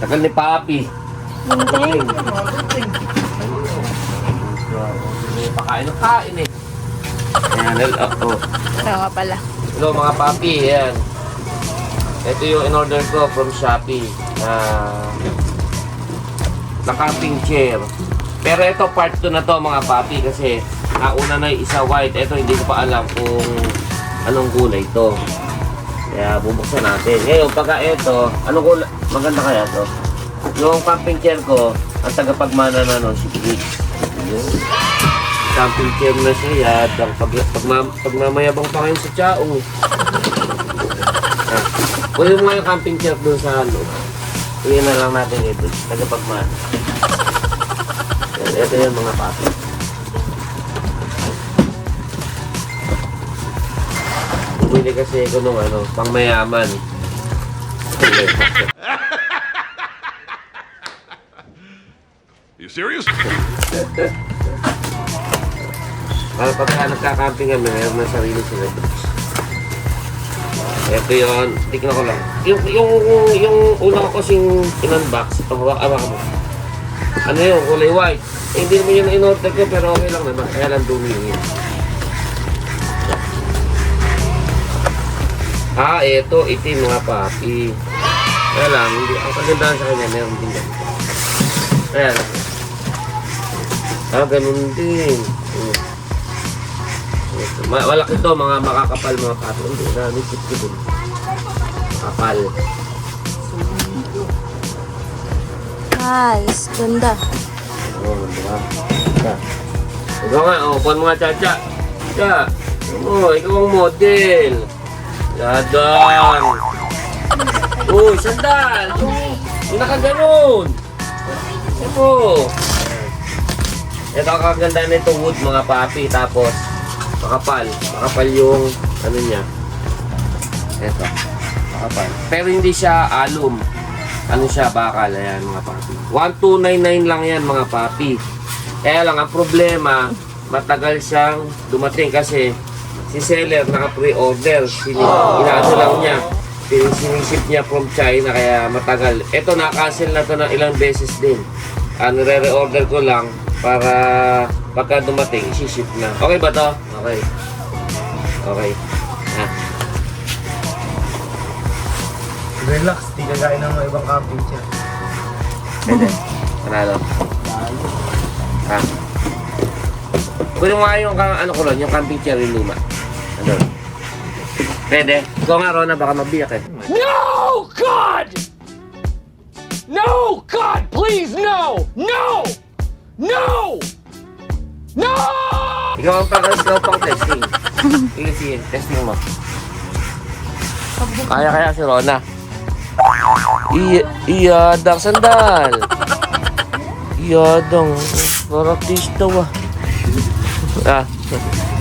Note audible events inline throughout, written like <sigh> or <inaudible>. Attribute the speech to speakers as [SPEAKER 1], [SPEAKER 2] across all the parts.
[SPEAKER 1] Tagal ni Papi.
[SPEAKER 2] Hintay.
[SPEAKER 1] Pakain ng kain eh. Ayan. Oh.
[SPEAKER 2] Ito nga pala.
[SPEAKER 1] Hello mga papi, ayan. Ito yung in-order ko from Shopee. Na na camping chair. Pero ito part 2 na to mga papi kasi nauna na yung isa white. Ito hindi ko pa alam kung anong kulay to. Kaya bubuksan natin. Ngayon, pagka ito, anong kulay? Maganda kaya to? Yung camping chair ko, ang tagapagmana na no, si. Yun. Camping chair na siya, yadang pag, pag, pagmamayabang pa ngayon sa Chaong. Ah, Kunin mo nga yung camping chair doon sa ano. Iyan na lang natin ito. Tagapagmana. Ito yung mga papi. Bumili kasi ako nung ano, pang mayaman.
[SPEAKER 3] You serious?
[SPEAKER 1] Para pagka nagka-camping kami, meron na sarili sila. Ito yun, tignan ko lang. Yung, yung, yung una ko kasing in-unbox, ito, hawak hawak mo. Ano yun, kulay white. Eh, hindi naman yun in-order ko, pero okay lang naman. Kaya lang dumi yun. Ah, ito, itim mga papi. Kaya lang, hindi, ang kagandahan sa kanya, meron din ganito. Kaya lang. Ah, ganun din. Hmm. Ito. Ma- Malaki to, mga makakapal mga papi. Hindi, nanisip ko dun. Kapal.
[SPEAKER 2] Nice. Ganda.
[SPEAKER 1] Oo, oh, diba? Cha. Ikaw nga, oh, kuhan mo nga, Chacha. Cha. Oh, ikaw ang model. Yadang. Uy, sandal. Yung nakaganon. Ito. Ito ang kaganda nito wood, mga papi. Tapos, makapal. Makapal yung, ano niya. Ito. Makapal. Pero hindi siya alum. Ano siya, bakal. Ayan, mga papi. 1299 lang yan, mga papi. Kaya lang, ang problema, matagal siyang dumating kasi si seller naka-pre-order. Sini, inaano lang niya. Sin- Sinisip niya from China, kaya matagal. Ito, na-cancel na to ng ilang beses din. Ah, nire-reorder ko lang para pagka dumating, isiship na. Okay ba to? Okay. Okay. Ha?
[SPEAKER 4] Relax, di kagaya ng mga ibang camping chair.
[SPEAKER 1] Pwede. Panalo. Ha? Pwede mo nga yung ka- ano ko ron, yung camping chair yung luma. Ano? Pwede. Ikaw nga, Rona, baka mabiyak eh.
[SPEAKER 5] No, God! No, God, please, no! No! No! No!
[SPEAKER 1] Ikaw ang pang ikaw pang testing. Sige, sige. Testing mo. Kaya kaya si Rona. Iya, iyadang sandal. Iyadang. Karatista wa. Ah,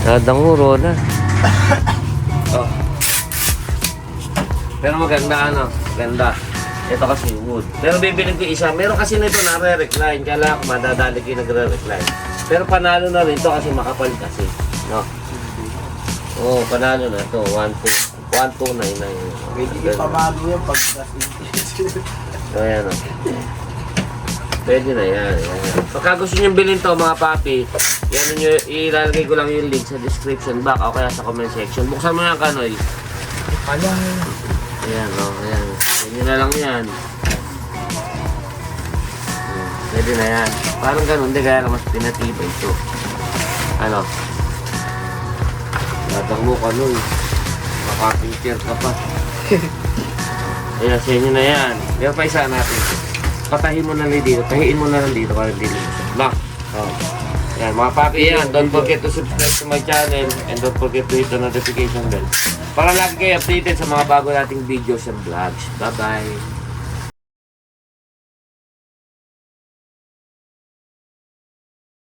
[SPEAKER 1] iyadang mo, Rona. <laughs> Oh. Pero maganda ano, ganda. Ito kasi wood. Pero bibilin ko isa. Meron kasi nito nare-recline. Kaya lang madadali ko yung nagre-recline. Pero panalo na rin to kasi makapal kasi. No? Oo, oh, panalo na to. 1,299.
[SPEAKER 4] Pwede ka pamalo yan pag <laughs>
[SPEAKER 1] So, ayan o. Pwede na yan. yan. Pagka gusto nyo bilhin to mga papi, yan nyo, ilalagay ko lang yung link sa description box o kaya sa comment section. Buksan mo yan, Kanoy.
[SPEAKER 4] Kaya,
[SPEAKER 1] Ayan, o. Oh, ayan. Pwede na lang yan. Pwede na yan. Parang ganun, di kaya lang mas pinatibay ito. Ano? Latang mo, Kanoy. Makapicture ka pa. <laughs> Ayan, sa inyo na yan. Meron pa isa natin. Patahin mo na lang dito. Tahiin mo na lang dito para hindi. Lock. Oh. Yan, mga papi yan. Don't forget to subscribe to my channel and don't forget to hit the notification bell. Para lagi kayo updated sa mga bago nating videos and vlogs. Bye-bye.